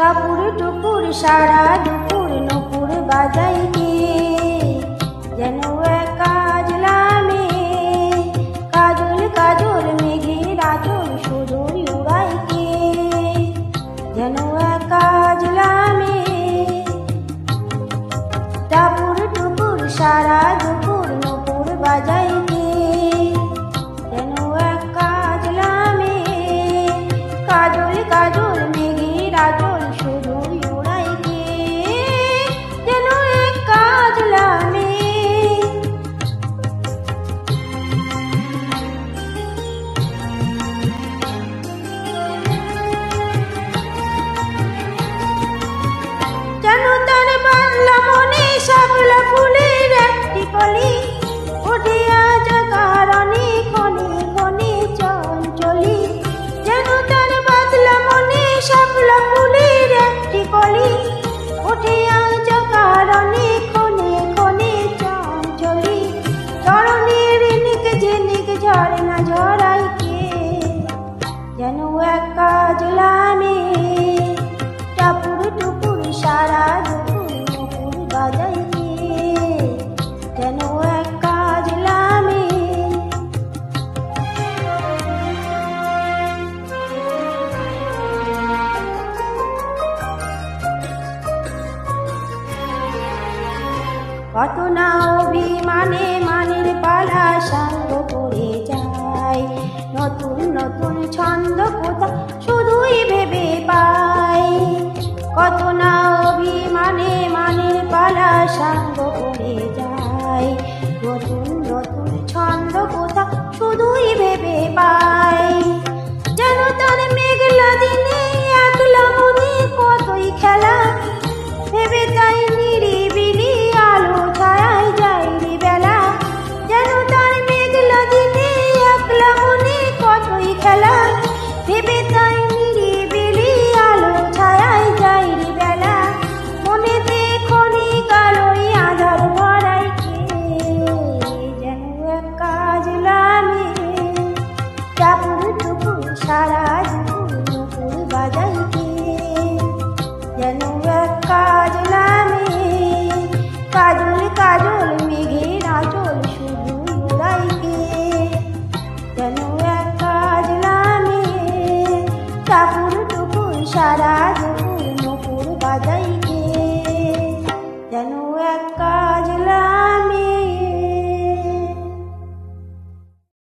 কাপুর টুপুর সারা দুপুর নপুর বাজাইকে যেন কত না অভিমানে মানের পালা সাঙ্গ করে যায়। নতুন নতুন ছন্দ কোথা শুধুই ভেবে পাই। কত না অভিমানে মানের পালা সাঙ্গ করে যায়। নতুন নতুন ছন্দ কোথা শুধুই ভেবে টাপুর টুপুর সারা দুপুর মুকুর বাজাইকে যেন একা